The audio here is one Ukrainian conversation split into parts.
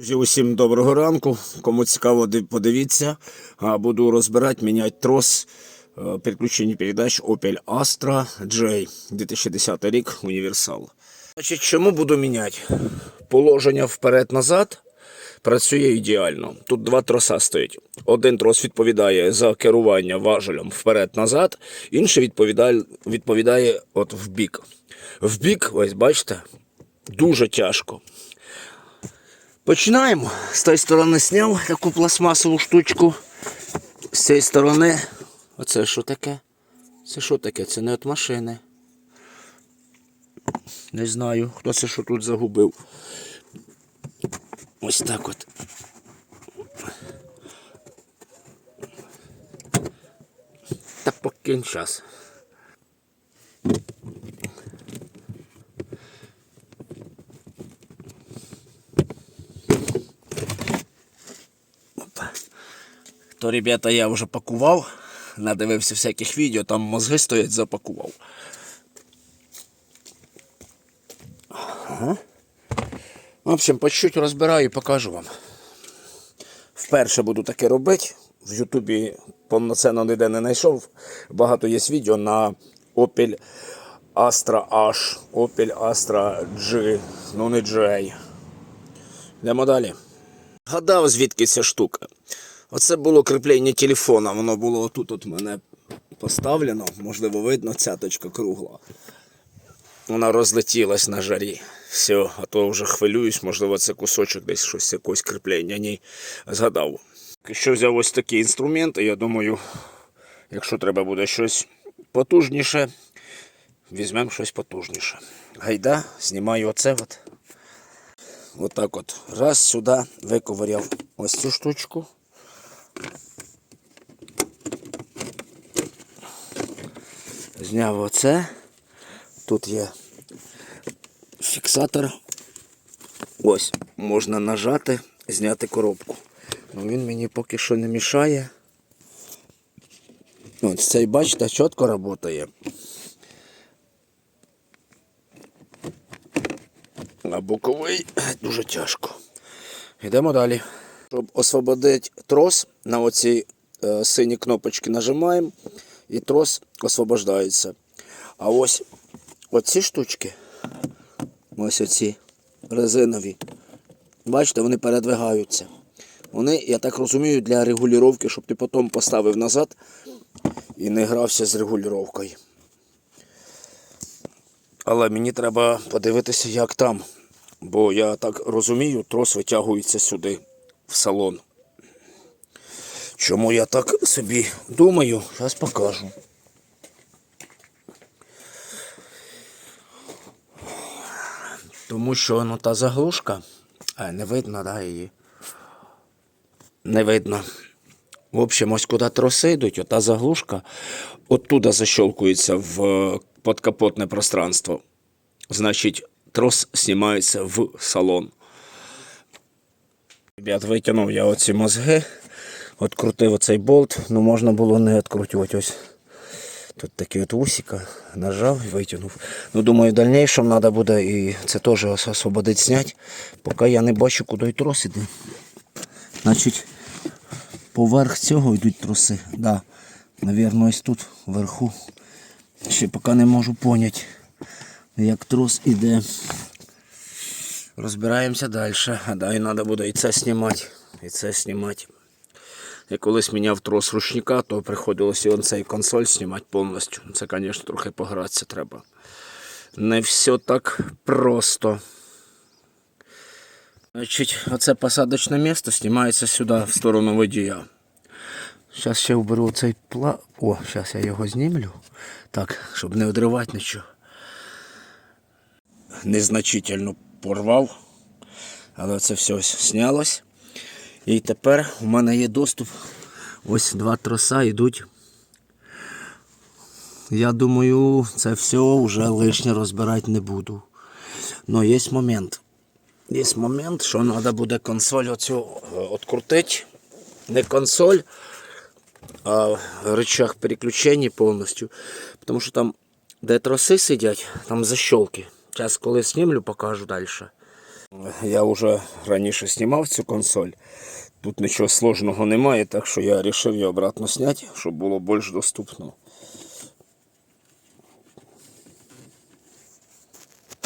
Друзі, Усім доброго ранку. Кому цікаво, подивіться. Буду розбирати, міняти трос е, переключення передач Opel Astra J 2010 рік універсал. Значить, чому буду міняти? Положення вперед-назад працює ідеально. Тут два троса стоять. Один трос відповідає за керування важелем вперед-назад, інший відповідає, відповідає от в бік. В бік, ось бачите, дуже тяжко. Починаємо. З тої сторони зняв таку пластмасову штучку. З цієї сторони. Оце що таке? Це що таке? Це не від машини. Не знаю, хто це що тут загубив. Ось так от. Та покинь час. Ребята, я вже пакував, надивився всяких відео, там мозги стоять, запакував. Ага. В общем, по чуть розбираю і покажу вам. Вперше буду таке робити. В Ютубі повноцінно ніде не знайшов. Багато є відео на Opel Astra H, Opel Astra G, ну не J. Йдемо далі. Гадав, звідки ця штука. Оце було кріплення телефона, воно було отут от мене поставлено, можливо, видно, цяточка кругла. Вона розлетілась на жарі. Все, а то вже хвилююсь, можливо, це кусочок десь щось якогось кріплення. Ні, згадав. Що взяв ось такі інструменти, я думаю, якщо треба буде щось потужніше, візьмемо щось потужніше. Гайда, знімаю оце от. Отак от. Раз сюди виковиряв ось цю штучку. Зняв оце. Тут є фіксатор. Ось, можна нажати, зняти коробку. Ну, він мені поки що не мішає. Ось цей, бачите, чітко працює. А боковий дуже тяжко. Йдемо далі. Щоб освободити трос, на оці е, сині кнопочки нажимаємо і трос освобождається. А ось оці штучки, ось оці резинові, бачите, вони передвигаються. Вони, я так розумію, для регулювання, щоб ти потім поставив назад і не грався з регулюванням. Але мені треба подивитися, як там. Бо я так розумію, трос витягується сюди, в салон. Чому я так собі думаю, зараз покажу. Тому що ну, та заглушка, а, не видно, да, її. Не видно. В общем, ось куди троси йдуть, ота заглушка оттуда защелкується в е, подкапотне пространство. Значить, трос знімається в салон. Ребят, витягнув я оці мозги, відкрутив оцей болт, ну можна було не відкрутювати. Ось тут такі от усика, нажав і витягнув. Ну, думаю, в дальнейшем треба буде і це теж ос- освободити, зняти, поки я не бачу, куди трос іде. Значить, поверх цього йдуть троси. Да. Навірно, ось тут вверху. Ще поки не можу поняти, як трос іде. Розбираємося далі. А далі треба буде і це знімати, і це знімати. Я колись міняв трос ручника, то приходилося он цей консоль знімати повністю. Це, звісно, трохи погратися треба. Не все так просто. Значить, оце посадочне місце знімається сюди, в сторону водія. Зараз ще вберу цей пла. О, зараз я його знімлю. Так, щоб не одривати нічого. Незначительно порвав. Але це все ось знялось. І тепер у мене є доступ. Ось два троса йдуть. Я думаю, це все вже лишнє розбирати не буду. Но є момент. Є момент, що треба буде консоль оцю відкрутити. Не консоль, а рычаг переключення повністю. Тому що там, де троси сидять, там защолки. Зараз коли знімлю, покажу далі. Я вже раніше знімав цю консоль. Тут нічого сложного немає, так що я вирішив її обратно зняти, щоб було більш доступно.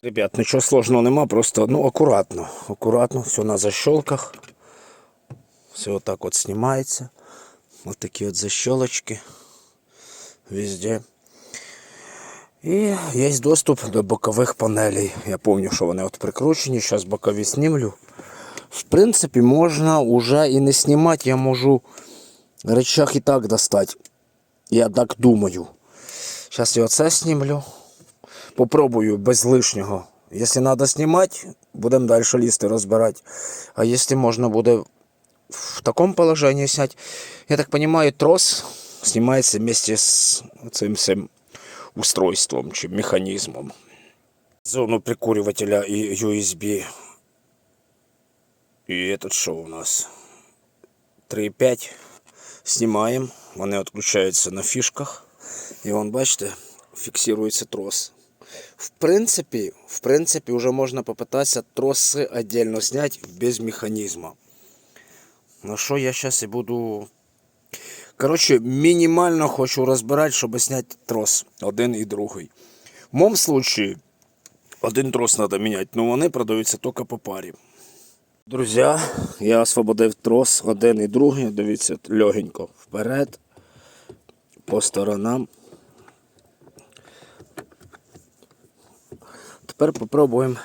Ребят, нічого сложного нема, просто ну, акуратно. Акуратно, все на защелках. Все отак от знімається. Ось такі от защелочки. Везде. І є доступ до бокових панелей. Я пам'ятаю, що вони от прикручені. Зараз бокові знімлю. В принципі, можна уже і не знімати, я можу речах і так достати. Я так думаю. Зараз я оце знімлю. Попробую без лишнього. Якщо треба знімати, будемо далі лісти розбирати. А якщо можна буде в такому положении снять, я так понимаю, трос снимается вместе с цим всем устройством чи механизмом. Зону прикуривателя и USB. И этот что у нас? 3.5. Снимаем. Вони відключаються на фішках. І вон, бачите, фіксується трос. В принципі, в принципі, вже можна попитатися троси отдельно зняти без механізму. На що я зараз і буду. Коротше, мінімально хочу розбирати, щоб зняти трос один і другий. В моєму випадку один трос треба міняти, але вони продаються тільки по парі. Друзі, я освободив трос один і другий. Дивіться, легенько вперед, по сторонам. Тепер попробуємо.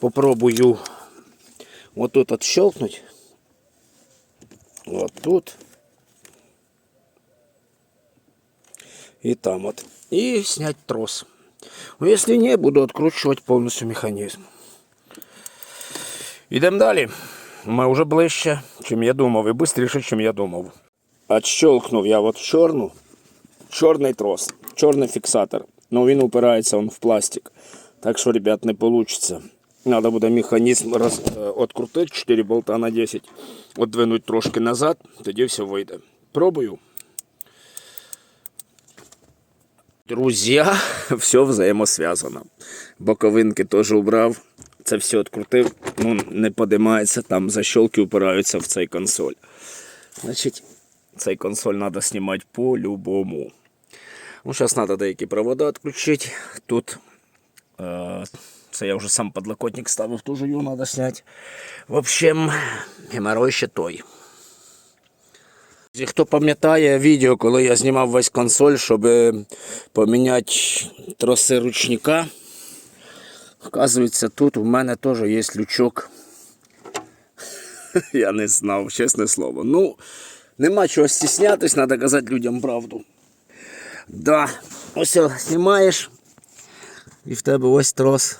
Попробую отут отщелкнуть. Вот тут. И там вот. И снять трос. Ну, если не, буду откручивать полностью механизм. Ідемо далі. Ми вже ближче, чим я думав, і швидше, чим я думав. Отщелкнув я от чорну, чорний трос, чорний фіксатор. Ну він упирається он в пластик. Так що, ребят, не вийде. Надо буде механізм роз, е, открутити 4 болта на 10, отдвинуть трошки назад, тоді все вийде. Пробую. Друзі, все взаємосв'язано. Боковинки теж убрав. Це все відкрутив, ну не подимається, там защолки упираються в цей консоль. Значить, цей консоль треба знімати по-любому. Ну, зараз треба деякі провода відключити. Тут е, це я вже сам подлокотник ставив, теж його треба зняти. В общем, геморрой ще той. Хто пам'ятає відео, коли я знімав весь консоль, щоб поміняти троси ручника. Оказується, тут у мене теж є лючок. Я не знав, чесне слово. Ну, нема чого стіснятись, треба казати людям правду. Да, ось знімаєш, і в тебе ось трос.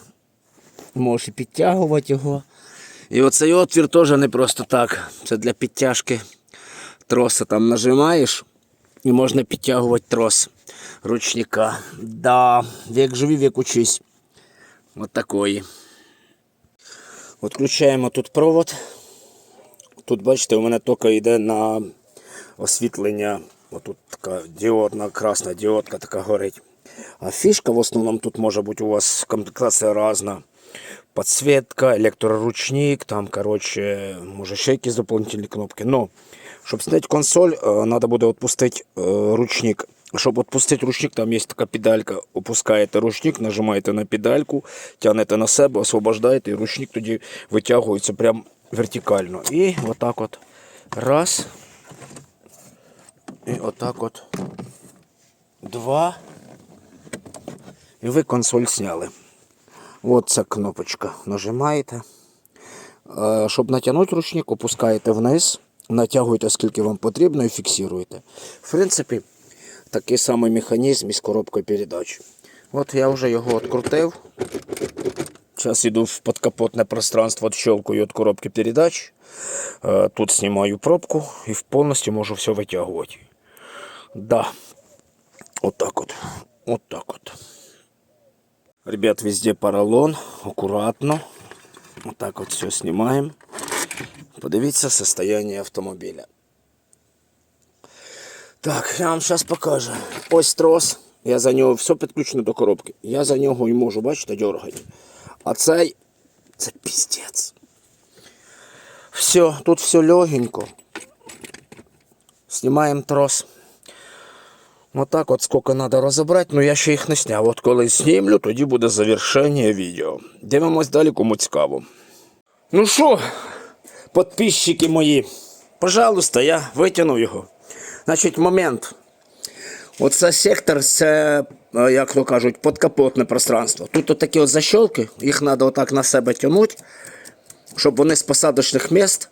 Можеш і підтягувати його. І оцей отвір теж не просто так. Це для підтяжки троса там нажимаєш і можна підтягувати трос ручника. Да, вік живі, вік учись. От такої. Відключаємо тут провод. Тут, бачите, у мене тільки йде на освітлення. Отут така діодна, красна діодка така горить. А фішка в основному тут може бути у вас комплектація різна. Подсветка, електроручник, там, короче, може ще якісь дополнительні кнопки. Но, щоб зняти консоль, треба буде відпустити е, ручник. Щоб відпустити ручник, там є така педалька. Опускаєте ручник, нажимаєте на педальку, тягнете на себе, освобождаєте, і ручник тоді витягується прям вертикально. І отак от. Раз. І отак от. Два. І ви консоль зняли. От ця кнопочка. Нажимаєте. Е, Щоб натягнути ручник, опускаєте вниз, натягуєте скільки вам потрібно і фіксуєте. В принципі, такий самий механізм із коробкою передач. От я вже його відкрутив. Зараз йду в подкапотне пространство, відщелкую від коробки передач. Е, Тут знімаю пробку і повністю можу все витягувати. Да. Вот так вот. Вот. Ребят, везде поролон. Аккуратно. Вот так вот все снимаем. Подивіться состояние автомобиля. Так, я вам зараз покажу. Ось трос. Я за нього все підключено до коробки. Я за нього і можу, бачите, дергати. А цей Це піздець. Все, тут все легенько. Знімаємо трос. Отак от скільки треба розібрати, ну я ще їх не сняв. От коли знімлю, тоді буде завершення відео. Дивимось далі, кому цікаво. Ну що, підписчики мої, пожалуйста, я витягнув його. Значить, момент. Оце сектор, це, е, як то кажуть, подкапотне пространство. Тут такі от защолки, їх треба отак на себе тягнути, щоб вони з посадочних міст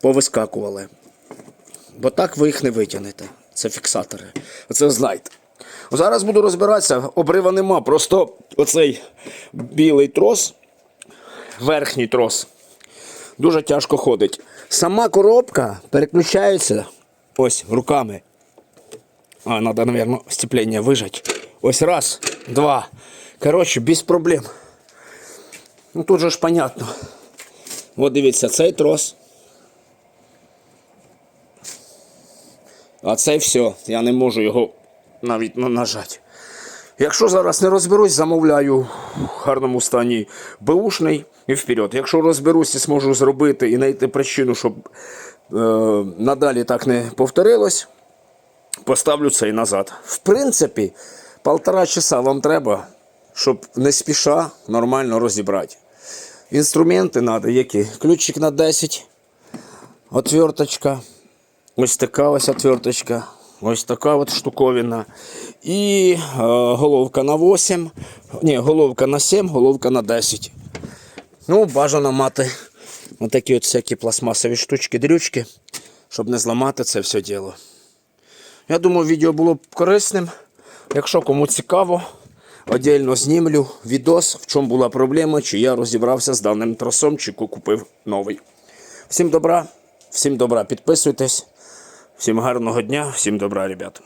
повискакували. Бо так ви їх не витягнете. Це фіксатори. Оце знайте. Зараз буду розбиратися, обрива нема. Просто оцей білий трос, верхній трос, дуже тяжко ходить. Сама коробка переключається ось руками. А, надо, наверное, сцепление выжать. Ось раз, два. Короче, без проблем. Ну тут же ж понятно. От дивіться, цей трос. А цей все. Я не можу його навіть нажати. Якщо зараз не розберусь, замовляю в гарному стані беушний і вперед. Якщо розберусь і зможу зробити і знайти причину, щоб е, надалі так не повторилось, поставлю цей назад. В принципі, полтора часа вам треба, щоб не спіша нормально розібрати. Інструменти треба які? Ключик на 10, отверточка, ось така ось отверточка, ось така от штуковина. І е, головка на 8, ні, головка на 7, головка на 10. Ну, бажано мати отакі от всякі пластмасові штучки, дрючки, щоб не зламати це все діло. Я думаю, відео було б корисним. Якщо кому цікаво, отдельно знімлю відос, в чому була проблема, чи я розібрався з даним тросом, чи купив новий. Всім добра, всім добра, підписуйтесь. Всім гарного дня, всім добра, ребят.